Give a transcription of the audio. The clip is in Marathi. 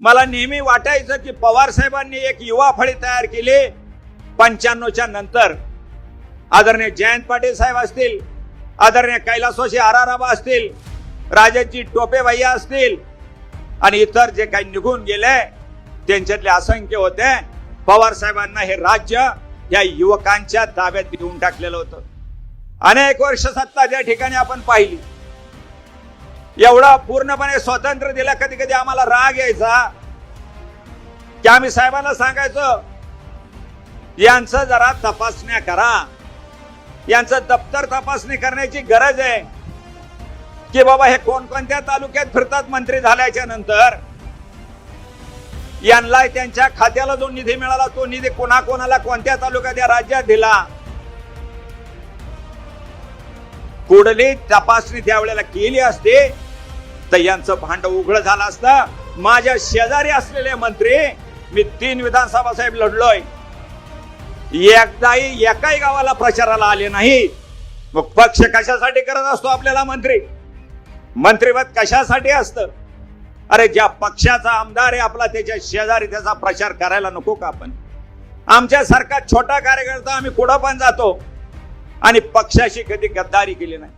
मला नेहमी वाटायचं की पवार साहेबांनी एक युवा फळी तयार केली. पंच्याण्णवच्या नंतर आदरणीय जयंत पाटील साहेब असतील आदरणीय कैलासवाशी आराराबा असतील राजाची टोपे भैया असतील आणि इतर जे काही निघून गेले त्यांच्यातले असंख्य होते. पवार साहेबांना हे राज्य या युवकांच्या ताब्यात देऊन टाकलेलं होतं. अनेक वर्ष सत्ता ज्या ठिकाणी आपण पाहिली एवढा पूर्णपणे स्वातंत्र्य दिलं कधी कधी आम्हाला राग यायचा. की आम्ही साहेबांना सांगायचो यांचं जरा तपासण्या करा. यांचं दप्तर तपासणी करण्याची गरज आहे. की बाबा हे कोणकोणत्या तालुक्यात फिरतात मंत्री झाल्याच्यानंतर? यांना त्यांच्या खात्याला जो निधी मिळाला तो निधी कोणाकोणाला कोणत्या तालुक्यात या राज्यात दिला? कुठली तपासणी त्यावेळेला केली असते. तर यांचं भांड उघड झालं असतं. माझ्या शेजारी असलेले मंत्री मी तीन विधानसभा साहेब लढलोय. एकदाही एकाही गावाला प्रचाराला आले नाही. मग पक्ष कशासाठी करत असतो आपल्याला मंत्री? मंत्रीपद कशासाठी असतं? अरे ज्या पक्षाचा आमदार आहे आपला त्याच्या शेजारी त्याचा प्रचार करायला नको का आपण? आमच्यासारखा छोटा कार्यकर्ता आम्ही कुठं पण जातो. आणि पक्षाशी कधी गद्दारी केली नाही.